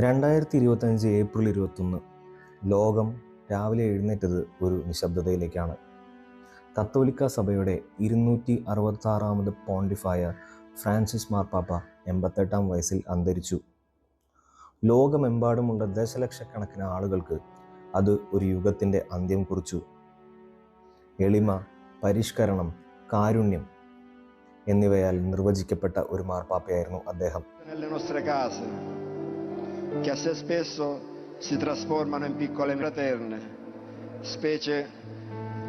രണ്ടായിരത്തി ഇരുപത്തഞ്ച് ഏപ്രിൽ ഇരുപത്തൊന്ന് ലോകം രാവിലെ എഴുന്നേറ്റത് ഒരു നിശബ്ദതയിലേക്കാണ്. കത്തോലിക്ക സഭയുടെ ഇരുന്നൂറ്റി അറുപത്താറാമത് പോണ്ടിഫായ ഫ്രാൻസിസ് മാർപ്പാപ്പ എൺപത്തെട്ടാം വയസ്സിൽ അന്തരിച്ചു. ലോകമെമ്പാടുമുള്ള ദശലക്ഷക്കണക്കിന് ആളുകൾക്ക് അത് ഒരു യുഗത്തിന്റെ അന്ത്യം കുറിച്ചു. എളിമ പരിഷ്കരണം കാരുണ്യം എന്നിവയാൽ നിർവചിക്കപ്പെട്ട ഒരു മാർപ്പാപ്പയായിരുന്നു അദ്ദേഹം. Che assai spesso si trasformano in piccole fraterne, specie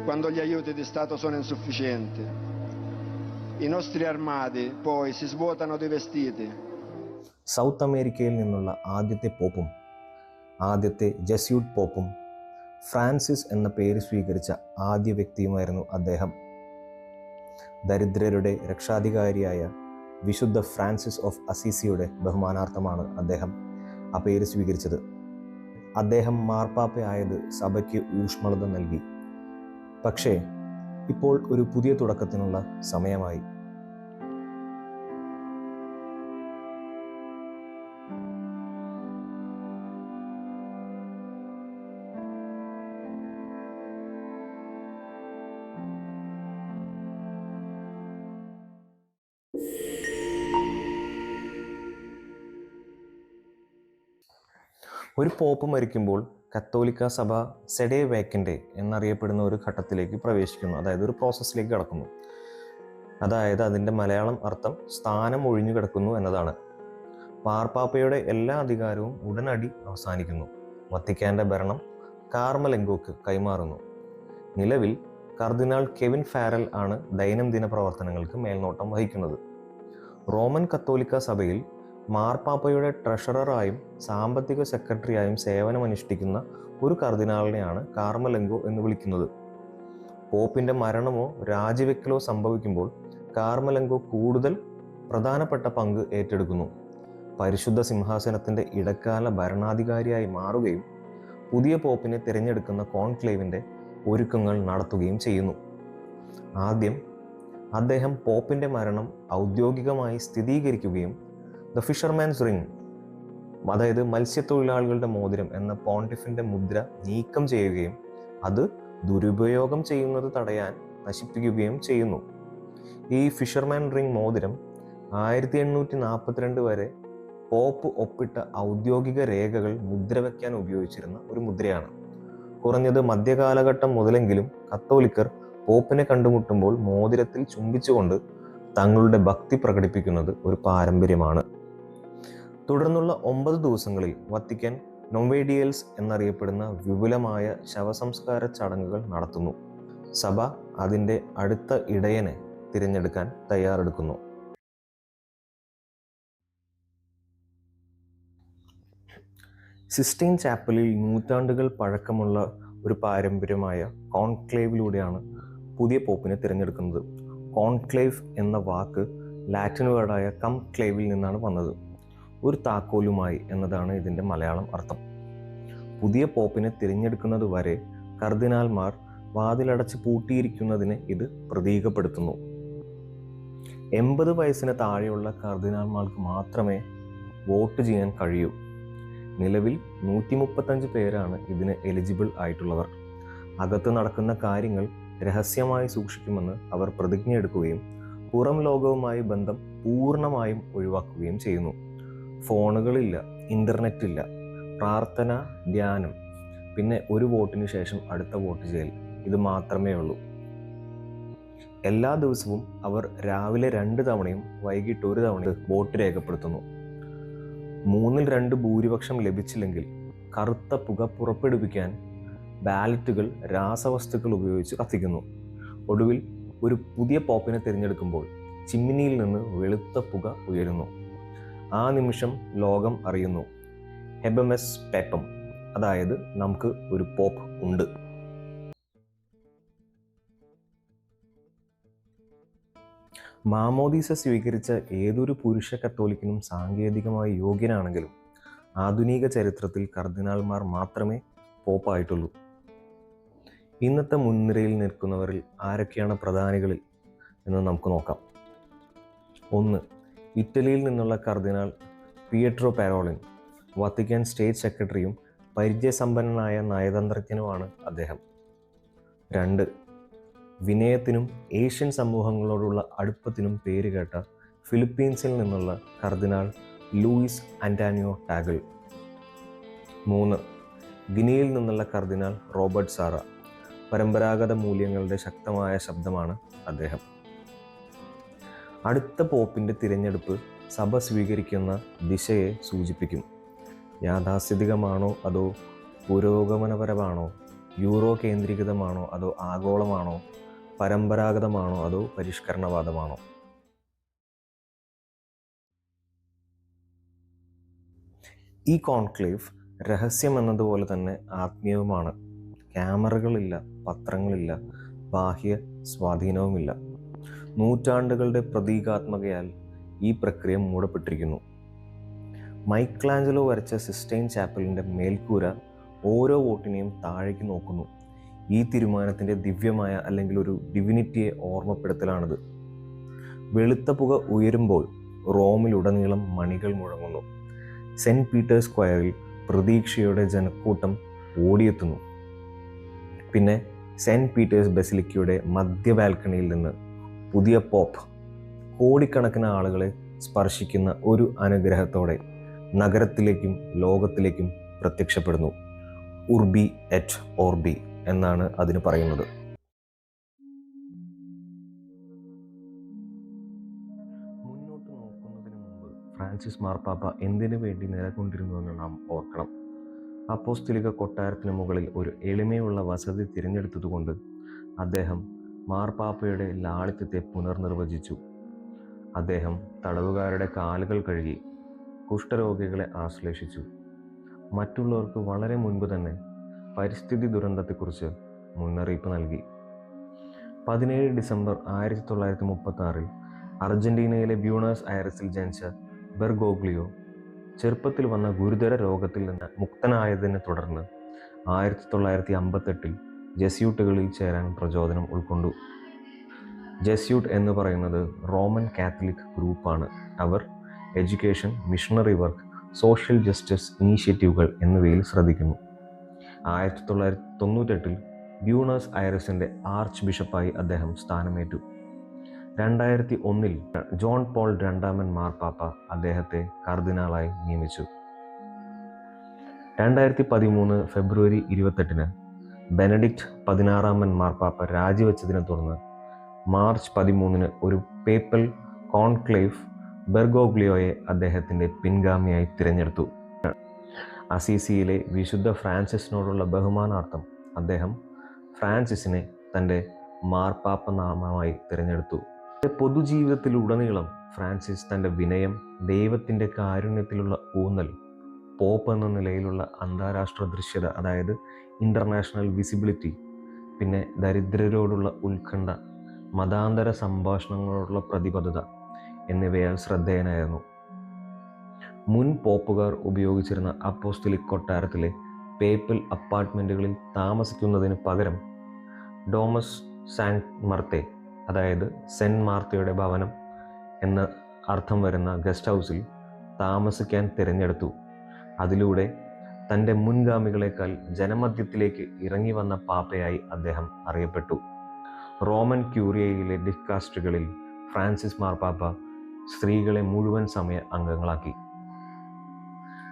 quando gli aiuti di Stato sono insufficienti. I nostri armadi poi si svuotano di vestiti, south അമേരിക്കയിൽ നിന്നുള്ള ആദ്യത്തെ പോപ്പും ആദ്യത്തെ ജസ്യൂട്ട് പോപ്പും ഫ്രാൻസിസ് എന്ന പേര് സ്വീകരിച്ച ആദ്യ വ്യക്തിയുമായിരുന്നു അദ്ദേഹം ദരിദ്രരുടെ രക്ഷാധികാരിയായ വിശുദ്ധ ഫ്രാൻസിസ് ഓഫ് അസീസിയുടെ ബഹുമാനാർത്ഥമാണ് അദ്ദേഹം ആ പേര് സ്വീകരിച്ചത്. അദ്ദേഹം മാർപ്പാപ്പയായത് സഭയ്ക്ക് ഊഷ്മളത നൽകി. പക്ഷേ ഇപ്പോൾ ഒരു പുതിയ തുടക്കത്തിനുള്ള സമയമായി. ഒരു പോപ്പ് മരിക്കുമ്പോൾ കത്തോലിക്ക സഭ സെഡേ വേക്കന്റെ എന്നറിയപ്പെടുന്ന ഒരു ഘട്ടത്തിലേക്ക് പ്രവേശിക്കുന്നു. അതായത് ഒരു പ്രോസസ്സിലേക്ക് കടക്കുന്നു. അതായത് അതിന്റെ മലയാളം അർത്ഥം സ്ഥാനം ഒഴിഞ്ഞു കിടക്കുന്നു എന്നതാണ്. പാർപ്പാപ്പയുടെ എല്ലാ അധികാരവും ഉടനടി അവസാനിക്കുന്നു. വത്തിക്കാന്റെ ഭരണം കാർമലെങ്കോക്ക് കൈമാറുന്നു. നിലവിൽ കർദിനാൾ കെവിൻ ഫാരൽ ആണ് ദൈനംദിന പ്രവർത്തനങ്ങൾക്ക് മേൽനോട്ടം വഹിക്കുന്നത്. റോമൻ കത്തോലിക്ക സഭയിൽ മാർപ്പാപ്പയുടെ ട്രഷററായും സാമ്പത്തിക സെക്രട്ടറിയായും സേവനമനുഷ്ഠിക്കുന്ന ഒരു കർദിനാളിനെയാണ് കാർമലെങ്കോ എന്ന് വിളിക്കുന്നത്. പോപ്പിന്റെ മരണമോ രാജിവെക്കലോ സംഭവിക്കുമ്പോൾ കാർമലെങ്കോ കൂടുതൽ പ്രധാനപ്പെട്ട പങ്ക് ഏറ്റെടുക്കുന്നു. പരിശുദ്ധ സിംഹാസനത്തിന്റെ ഇടക്കാല ഭരണാധികാരിയായി മാറുകയും പുതിയ പോപ്പിനെ തിരഞ്ഞെടുക്കുന്ന കോൺക്ലേവിന്റെ ഒരുക്കങ്ങൾ നടത്തുകയും ചെയ്യുന്നു. ആദ്യം അദ്ദേഹം പോപ്പിന്റെ മരണം ഔദ്യോഗികമായി സ്ഥിരീകരിക്കുകയും ദ ഫിഷർമാൻസ് റിംഗ് അതായത് മത്സ്യത്തൊഴിലാളികളുടെ മോതിരം എന്ന പോണ്ടിഫിന്റെ മുദ്ര നീക്കം ചെയ്യുകയും അത് ദുരുപയോഗം ചെയ്യുന്നത് തടയാൻ നശിപ്പിക്കുകയും ചെയ്യുന്നു. ഈ ഫിഷർമാൻ റിംഗ് മോതിരം ആയിരത്തി എണ്ണൂറ്റി നാൽപ്പത്തിരണ്ട് വരെ പോപ്പ് ഒപ്പിട്ട ഔദ്യോഗിക രേഖകൾ മുദ്ര വയ്ക്കാൻ ഉപയോഗിച്ചിരുന്ന ഒരു മുദ്രയാണ്. കുറഞ്ഞത് മധ്യകാലഘട്ടം മുതലെങ്കിലും കത്തോലിക്കർ പോപ്പിനെ കണ്ടുമുട്ടുമ്പോൾ മോതിരത്തിൽ ചുംബിച്ചുകൊണ്ട് തങ്ങളുടെ ഭക്തി പ്രകടിപ്പിക്കുന്നത് ഒരു പാരമ്പര്യമാണ്. തുടർന്നുള്ള ഒമ്പത് ദിവസങ്ങളിൽ വത്തിക്കാൻ നൊവേഡിയൽസ് എന്നറിയപ്പെടുന്ന വിപുലമായ ശവസംസ്കാര ചടങ്ങുകൾ നടത്തുന്നു. സഭ അതിന്റെ അടുത്ത ഇടയനെ തിരഞ്ഞെടുക്കാൻ തയ്യാറെടുക്കുന്നു. സിസ്റ്റീൻ ചാപ്പലിൽ നൂറ്റാണ്ടുകൾ പഴക്കമുള്ള ഒരു പാരമ്പര്യമായ കോൺക്ലേവിലൂടെയാണ് പുതിയ പോപ്പിനെ തിരഞ്ഞെടുക്കുന്നത്. കോൺക്ലേവ് എന്ന വാക്ക് ലാറ്റിൻ വേർഡായ കം ക്ലേവിൽ നിന്നാണ് വന്നത്. ഒരു താക്കോലുമായി എന്നതാണ് ഇതിന്റെ മലയാളം അർത്ഥം. പുതിയ പോപ്പിനെ തിരഞ്ഞെടുക്കുന്നത് വരെ കർദിനാൽമാർ വാതിലടച്ച് പൂട്ടിയിരിക്കുന്നതിനെ ഇത് പ്രതീകപ്പെടുത്തുന്നു. എൺപത് വയസ്സിന് താഴെയുള്ള കർദിനാൽമാർക്ക് മാത്രമേ വോട്ട് ചെയ്യാൻ കഴിയൂ. നിലവിൽ നൂറ്റി മുപ്പത്തഞ്ച് പേരാണ് ഇതിന് എലിജിബിൾ ആയിട്ടുള്ളവർ. അകത്ത് നടക്കുന്ന കാര്യങ്ങൾ രഹസ്യമായി സൂക്ഷിക്കുമെന്ന് അവർ പ്രതിജ്ഞ എടുക്കുകയും പുറം ലോകവുമായി ബന്ധം പൂർണമായും ഒഴിവാക്കുകയും ചെയ്യുന്നു. ഫോണുകളില്ല ഇന്റർനെറ്റ് ഇല്ല പ്രാർത്ഥന ധ്യാനം. പിന്നെ ഒരു വോട്ടിന് ശേഷം അടുത്ത വോട്ട് ചെയ്യൽ. ഇത് മാത്രമേ ഉള്ളൂ. എല്ലാ ദിവസവും അവർ രാവിലെ രണ്ട് തവണയും വൈകിട്ട് ഒരു തവണയും വോട്ട് രേഖപ്പെടുത്തുന്നു. മൂന്നിൽ രണ്ട് ഭൂരിപക്ഷം ലഭിച്ചില്ലെങ്കിൽ കറുത്ത പുക പുറപ്പെടുവിക്കാൻ ബാലറ്റുകൾ രാസവസ്തുക്കൾ ഉപയോഗിച്ച് കത്തിക്കുന്നു. ഒടുവിൽ ഒരു പുതിയ പോപ്പിനെ തിരഞ്ഞെടുക്കുമ്പോൾ ചിമ്മിനിയിൽ നിന്ന് വെളുത്ത പുക ഉയരുന്നു. ആ നിമിഷം ലോകം അറിയുന്നു. ഹെബമെസ് പേപ്പം അതായത് നമുക്ക് ഒരു പോപ്പ് ഉണ്ട്. മാമോദീസ സ്വീകരിച്ച ഏതൊരു പുരുഷ കത്തോലിക്കനും സാങ്കേതികമായി യോഗ്യനാണെങ്കിലും ആധുനിക ചരിത്രത്തിൽ കർദിനാൾമാർ മാത്രമേ പോപ്പായിട്ടുള്ളൂ ഇന്നത്തെ മുൻനിരയിൽ നിൽക്കുന്നവരിൽ ആരൊക്കെയാണ് പ്രധാനികളിൽ എന്ന് നമുക്ക് നോക്കാം. ഒന്ന് ഇറ്റലിയിൽ നിന്നുള്ള കർദിനാൾ പിയട്രോ പാരോളിൻ വത്തിക്കാൻ സ്റ്റേറ്റ് സെക്രട്ടറിയും പരിചയസമ്പന്നനായ നയതന്ത്രജ്ഞനുമാണ് അദ്ദേഹം. രണ്ട് വിനയത്തിനും ഏഷ്യൻ സമൂഹങ്ങളോടുള്ള അടുപ്പത്തിനും പേരുകേട്ട ഫിലിപ്പീൻസിൽ നിന്നുള്ള കർദിനാൾ ലൂയിസ് ആന്റാനിയോ ടാഗിൾ. മൂന്ന് ഗിനിയിൽ നിന്നുള്ള കർദിനാൾ റോബർട്ട് സാറ പരമ്പരാഗത മൂല്യങ്ങളുടെ ശക്തമായ ശബ്ദമാണ് അദ്ദേഹം. അടുത്ത പോപ്പിന്റെ തിരഞ്ഞെടുപ്പ് സഭ സ്വീകരിക്കുന്ന ദിശയെ സൂചിപ്പിക്കും. യാഥാസ്ഥിതികമാണോ അതോ പുരോഗമനപരമാണോ? യൂറോ കേന്ദ്രീകൃതമാണോ അതോ ആഗോളമാണോ? പരമ്പരാഗതമാണോ അതോ പരിഷ്കരണവാദമാണോ? ഈ കോൺക്ലേവ് രഹസ്യം എന്നതുപോലെ തന്നെ ആത്മീയവുമാണ്. ക്യാമറകളില്ല പത്രങ്ങളില്ല ബാഹ്യ സ്വാധീനവുമില്ല. നൂറ്റാണ്ടുകളുടെ പ്രതീകാത്മകയാൽ ഈ പ്രക്രിയ മൂടപ്പെട്ടിരിക്കുന്നു. മൈക്ലാഞ്ചലോ വരച്ച സിസ്റ്റൈൻ ചാപ്പലിന്റെ മേൽക്കൂര ഓരോ വോട്ടിനെയും താഴേക്ക് നോക്കുന്നു. ഈ തീരുമാനത്തിന്റെ ദിവ്യമായ അല്ലെങ്കിൽ ഒരു ഡിവിനിറ്റിയെ ഓർമ്മപ്പെടുത്തലാണിത്. വെളുത്ത പുക ഉയരുമ്പോൾ റോമിലുടനീളം മണികൾ മുഴങ്ങുന്നു. സെന്റ് പീറ്റേഴ്സ് സ്ക്വയറിൽ പ്രതീക്ഷയുടെ ജനക്കൂട്ടം ഓടിയെത്തുന്നു. പിന്നെ സെന്റ് പീറ്റേഴ്സ് ബസിലിക്കയുടെ മധ്യ ബാൽക്കണിയിൽ നിന്ന് പുതിയ പോപ്പ് കോടിക്കണക്കിന് ആളുകളെ സ്പർശിക്കുന്ന ഒരു അനുഗ്രഹത്തോടെ നഗരത്തിലേക്കും ലോകത്തിലേക്കും പ്രത്യക്ഷപ്പെടുന്നു. ഉർബി എറ്റ് ഓർബി എന്നാണ് അതിന് പറയുന്നത്. മുന്നോട്ട് നോക്കുന്നതിന് മുമ്പ് ഫ്രാൻസിസ് മാർപ്പാപ്പ എന്തിനു വേണ്ടി നിലകൊണ്ടിരുന്നുവെന്ന് നാം ഓർക്കണം. അപ്പോസ്തലിക കൊട്ടാരത്തിന് മുകളിൽ ഒരു എളിമയുള്ള വസതി തിരഞ്ഞെടുത്തതുകൊണ്ട് അദ്ദേഹം മാർപ്പാപ്പയുടെ ലാളിത്യത്തെ പുനർനിർവചിച്ചു. അദ്ദേഹം തടവുകാരുടെ കാലുകൾ കഴുകി കുഷ്ഠരോഗികളെ ആശ്ലേഷിച്ചു. മറ്റുള്ളവർക്ക് വളരെ മുൻപ് തന്നെ പരിസ്ഥിതി ദുരന്തത്തെക്കുറിച്ച് മുന്നറിയിപ്പ് നൽകി. പതിനേഴ് ഡിസംബർ ആയിരത്തി തൊള്ളായിരത്തി മുപ്പത്തി ആറിൽ അർജന്റീനയിലെ ബ്യൂണസ് ഐറസിൽ ജനിച്ച ബെർഗോഗ്ലിയോ ചെറുപ്പത്തിൽ വന്ന ഗുരുതര രോഗത്തിൽ നിന്ന് മുക്തനായതിനെ തുടർന്ന് ആയിരത്തി തൊള്ളായിരത്തി അമ്പത്തെട്ടിൽ ജെസ്യൂട്ടുകളിൽ ചേരാൻ പ്രചോദനം ഉൾക്കൊണ്ടു. ജെസ്യൂട്ട് എന്ന് പറയുന്നത് റോമൻ കാത്തലിക് ഗ്രൂപ്പാണ്. അവർ education missionary work social justice ഇനീഷ്യേറ്റീവുകൾ എന്നിവയിൽ ശ്രദ്ധിക്കുന്നു. ആയിരത്തി തൊള്ളായിരത്തി തൊണ്ണൂറ്റെട്ടിൽ ബ്യൂണേഴ്സ് ഐറസിന്റെ ആർച്ച് ബിഷപ്പായി അദ്ദേഹം സ്ഥാനമേറ്റു. രണ്ടായിരത്തി ഒന്നിൽ ജോൺ പോൾ രണ്ടാമൻ മാർപ്പാപ്പ അദ്ദേഹത്തെ കർദിനാളായി നിയമിച്ചു. രണ്ടായിരത്തി പതിമൂന്ന് ഫെബ്രുവരി ഇരുപത്തെട്ടിന് ബെനഡിക്റ്റ് പതിനാറാമൻ മാർപ്പാപ്പ രാജിവെച്ചതിനെ തുടർന്ന് മാർച്ച് പതിമൂന്നിന് ഒരു പേപ്പൽ കോൺക്ലേവ് ബെർഗോഗ്ലിയോയെ അദ്ദേഹത്തിന്റെ പിൻഗാമിയായി തിരഞ്ഞെടുത്തു. അസീസിയിലെ വിശുദ്ധ ഫ്രാൻസിസിനോടുള്ള ബഹുമാനാർത്ഥം അദ്ദേഹം ഫ്രാൻസിസിനെ തന്റെ മാർപ്പാപ്പ നാമമായി തിരഞ്ഞെടുത്തു പൊതുജീവിതത്തിലുടനീളം ഫ്രാൻസിസ് തന്റെ വിനയം ദൈവത്തിന്റെ കാരുണ്യത്തിലുള്ള ഊന്നൽ പോപ്പ് എന്ന നിലയിലുള്ള അന്താരാഷ്ട്ര ദൃശ്യത അതായത് ഇന്റർനാഷണൽ വിസിബിലിറ്റി പിന്നെ ദരിദ്രരോടുള്ള ഉത്കണ്ഠ മതാന്തര സംഭാഷണങ്ങളോടുള്ള പ്രതിബദ്ധത എന്നിവയാൽ ശ്രദ്ധേയനായിരുന്നു. മുൻ പോപ്പുകാർ ഉപയോഗിച്ചിരുന്ന അപ്പോസ്തലിക് കൊട്ടാരത്തിലെ പേപ്പൽ അപ്പാർട്ട്മെന്റുകളിൽ താമസിക്കുന്നതിന് പകരം ഡോമസ് സാൻ മർത്തെ അതായത് സെന്റ് മാർത്തയുടെ ഭവനം എന്ന അർത്ഥം വരുന്ന ഗസ്റ്റ് ഹൗസിൽ താമസിക്കാൻ തിരഞ്ഞെടുത്തു. അതിലൂടെ തന്റെ മുൻഗാമികളെക്കാൾ ജനമധ്യത്തിലേക്ക് ഇറങ്ങി വന്ന പാപ്പയായി അദ്ദേഹം അറിയപ്പെട്ടു. റോമൻ ക്യൂറിയയിലെ ഡിക്കാസ്റ്റുകളിൽ ഫ്രാൻസിസ് മാർപ്പാപ്പ സ്ത്രീകളെ മുഴുവൻ സമയ അംഗങ്ങളാക്കി.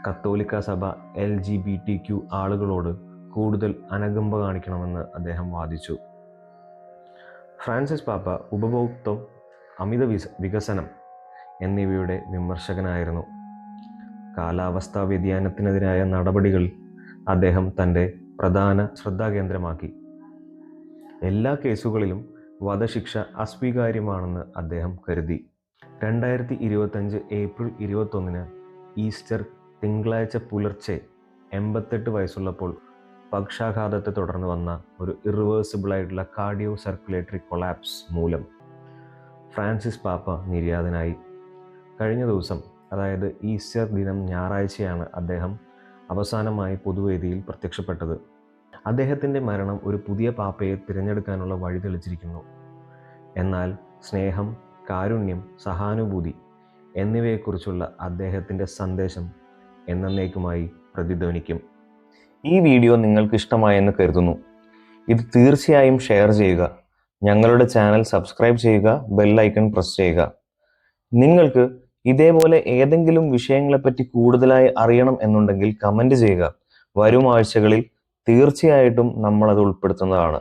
കത്തോലിക്ക സഭ L G B T Q ആളുകളോട് കൂടുതൽ അനകമ്പ കാണിക്കണമെന്ന് അദ്ദേഹം വാദിച്ചു. ഫ്രാൻസിസ് പാപ്പ ഉപഭോക്തം അമിത വികസനം എന്നിവയുടെ വിമർശകനായിരുന്നു. കാലാവസ്ഥാ വ്യതിയാനത്തിനെതിരായ നടപടികൾ അദ്ദേഹം തന്റെ പ്രധാന ശ്രദ്ധാകേന്ദ്രമാക്കി. എല്ലാ കേസുകളിലും വധശിക്ഷ അസ്വീകാര്യമാണെന്ന് അദ്ദേഹം കരുതി. രണ്ടായിരത്തി ഇരുപത്തഞ്ച് ഏപ്രിൽ ഇരുപത്തൊന്നിന് ഈസ്റ്റർ തിങ്കളാഴ്ച പുലർച്ചെ എൺപത്തെട്ട് വയസ്സുള്ളപ്പോൾ പക്ഷാഘാതത്തെ തുടർന്ന് വന്ന ഒരു ഇറിവേഴ്സിബിളായിട്ടുള്ള കാർഡിയോ സർക്കുലേറ്ററി കൊളാപ്സ് മൂലം ഫ്രാൻസിസ് പാപ്പ നിര്യാതനായി. കഴിഞ്ഞ ദിവസം അതായത് ഈസ്റ്റർ ദിനം ഞായറാഴ്ചയാണ് അദ്ദേഹം അവസാനമായി പൊതുവേദിയിൽ പ്രത്യക്ഷപ്പെട്ടത്. അദ്ദേഹത്തിന്റെ മരണം ഒരു പുതിയ പാപ്പയെ തിരഞ്ഞെടുക്കാനുള്ള വഴി തെളിച്ചിരിക്കുന്നു. എന്നാൽ സ്നേഹം കാരുണ്യം സഹാനുഭൂതി എന്നിവയെക്കുറിച്ചുള്ള അദ്ദേഹത്തിന്റെ സന്ദേശം എന്നേക്കുമായി പ്രതിധ്വനിക്കും. ഈ വീഡിയോ നിങ്ങൾക്ക് ഇഷ്ടമായെന്ന് കരുതുന്നു. ഇത് തീർച്ചയായും ഷെയർ ചെയ്യുക. ഞങ്ങളുടെ ചാനൽ സബ്സ്ക്രൈബ് ചെയ്യുക ബെല്ലൈക്കൺ പ്രസ് ചെയ്യുക. നിങ്ങൾക്ക് ഇതേപോലെ ഏതെങ്കിലും വിഷയങ്ങളെപ്പറ്റി കൂടുതലായി അറിയണം എന്നുണ്ടെങ്കിൽ കമന്റ് ചെയ്യുക. വരും ആഴ്ചകളിൽ തീർച്ചയായിട്ടും നമ്മൾ അത് ഉൾപ്പെടുത്തുന്നതാണ്.